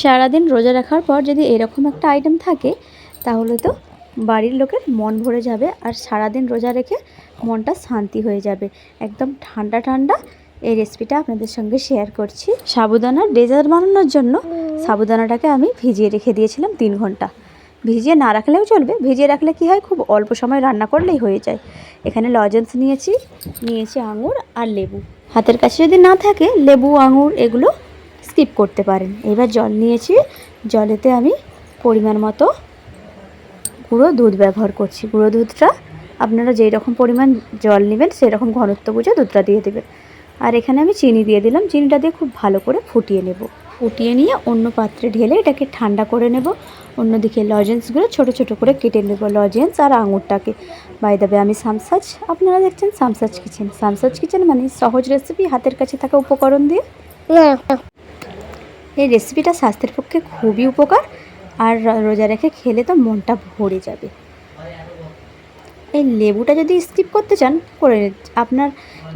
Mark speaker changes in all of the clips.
Speaker 1: সারাদিন রোজা রাখার পর যদি এরকম একটা আইটেম থাকে, তাহলে তো বাড়ির লোকের মন ভরে যাবে আর সারাদিন রোজা রেখে মনটা শান্তি হয়ে যাবে। একদম ঠান্ডা ঠান্ডা এই রেসিপিটা আপনাদের সঙ্গে শেয়ার করছি। সাবুদানার ডেজার্ট বানানোর জন্য সাবুদানাটাকে আমি ভিজিয়ে রেখে দিয়েছিলাম তিন ঘণ্টা। ভিজিয়ে না রাখলেও চলবে, ভিজিয়ে রাখলে কি হয়? খুব অল্প সময় রান্না করলেই হয়ে যায়। এখানে লজেন্স নিয়েছি নিয়েছি আঙুর আর লেবু। হাতের কাছে যদি না থাকে, লেবু, আঙুর এগুলো স্কিপ করতে পারেন। এবার জল নিয়েছি। জলেতে আমি পরিমাণ মতো গুঁড়ো দুধ ব্যবহার করছি। গুঁড়ো দুধটা আপনারা যেই রকম পরিমাণ জল নেবেন সেই রকম ঘনত্ব বুঝে দুধটা দিয়ে দেবেন। আর এখানে আমি চিনি দিয়ে দিলাম। চিনিটা দিয়ে খুব ভালো করে ফুটিয়ে নেব। ফুটিয়ে নিয়ে অন্য পাত্রে ঢেলে এটাকে ঠান্ডা করে নেব। অন্যদিকে লজেন্সগুলো ছোট ছোট করে কেটে নেব। Lozenges R আঙুরটাকে। বাই দেবে আমি সামসাজ। আপনারা দেখছেন সামসাজ কিচেন। সামসাজ কিচেন মানে সহজ রেসিপি হাতের কাছে থাকা উপকরণ দিয়ে। এই রেসিপিটা স্বাস্থ্যের পক্ষে খুবই উপকার। আর রোজা রেখে খেলে তো মনটা ভরে যাবে। এই লেবুটা যদি স্কিপ করতে চান, করে আপনার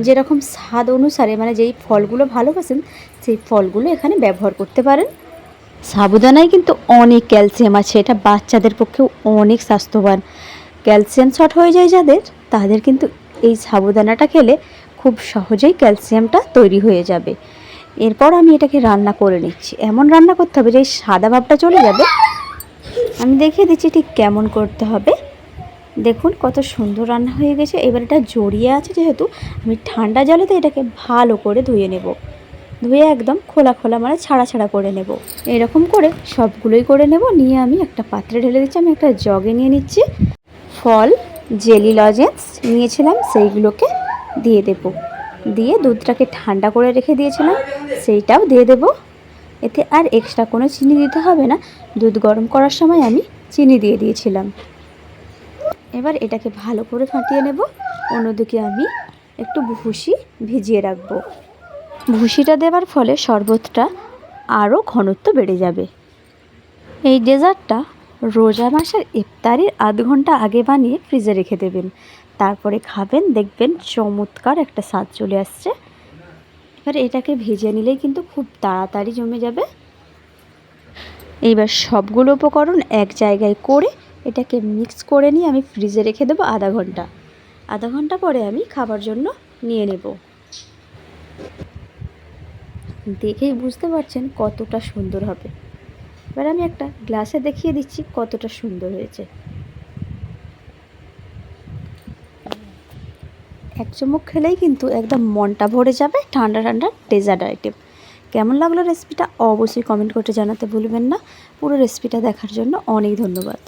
Speaker 1: যেরকম স্বাদ অনুসারে মানে যেই ফলগুলো ভালোবাসেন, সেই ফলগুলো এখানে ব্যবহার করতে পারেন। সাবুদানায় কিন্তু অনেক ক্যালসিয়াম আছে। এটা বাচ্চাদের পক্ষেও অনেক স্বাস্থ্যবান। ক্যালসিয়াম শর্ট হয়ে যায় যাদের, তাদের কিন্তু এই সাবুদানাটা খেলে খুব সহজেই ক্যালসিয়ামটা তৈরি হয়ে যাবে। এরপর আমি এটাকে রান্না করে নিচ্ছি। এমন রান্না করতে হবে যে সাদা ভাবটা চলে যাবে। আমি দেখিয়ে দিচ্ছি ঠিক কেমন করতে হবে। দেখুন কত সুন্দর রান্না হয়ে গেছে। এবার এটা জড়িয়ে আছে যেহেতু আমি ঠান্ডা জলেতে এটাকে ভালো করে ধুয়ে নেব। ধুয়ে একদম খোলা খোলা মানে ছাড়া ছাড়া করে নেব। এরকম করে সবগুলোই করে নেব। নিয়ে আমি একটা পাত্রে ঢেলে দিচ্ছি। আমি একটা জগে নিয়ে নিচ্ছি। ফল, জেলি লজেন্স নিয়েছিলাম, সেইগুলোকে দিয়ে দেব। দিয়ে দুধটাকে ঠান্ডা করে রেখে দিয়েছিলাম, সেইটাও দিয়ে দেব। এতে আর এক্সট্রা কোনো চিনি দিতে হবে না। দুধ গরম করার সময় আমি চিনি দিয়ে দিয়েছিলাম। এবার এটাকে ভালো করে ফাটিয়ে নেব। অন্যদিকে আমি একটু ভুসি ভিজিয়ে রাখব। ভুসিটা দেওয়ার ফলে শরবতটা আরও ঘনত্ব বেড়ে যাবে। এই ডেজার্টটা রোজা মাসের ইফতারির আধ ঘণ্টা আগে বানিয়ে ফ্রিজে রেখে দেবেন। তারপরে খাবেন, দেখবেন চমৎকার একটা স্বাদ চলে আসছে। এবার এটাকে ভেজে নিলেই কিন্তু খুব তাড়াতাড়ি জমে যাবে। এইবার সবগুলো উপকরণ এক জায়গায় করে এটাকে মিক্স করে নিয়ে আমি ফ্রিজে রেখে দেবো আধা ঘণ্টা। আধা ঘণ্টা পরে আমি খাবার জন্য নিয়ে নেব। দেখেই বুঝতে পারছেন কতটা সুন্দর হবে। এবার আমি একটা গ্লাসে দেখিয়ে দিচ্ছি কতটা সুন্দর হয়েছে। এক চুমুক খেলেই কিন্তু একদম মনটা ভরে যাবে ঠান্ডা ঠান্ডা ডেজার্ট আইটেম কেমন লাগল রেসিপিটা অবশ্যই কমেন্ট করতে জানাতে ভুলবেন না। পুরো রেসিপিটা দেখার জন্য অনেক ধন্যবাদ।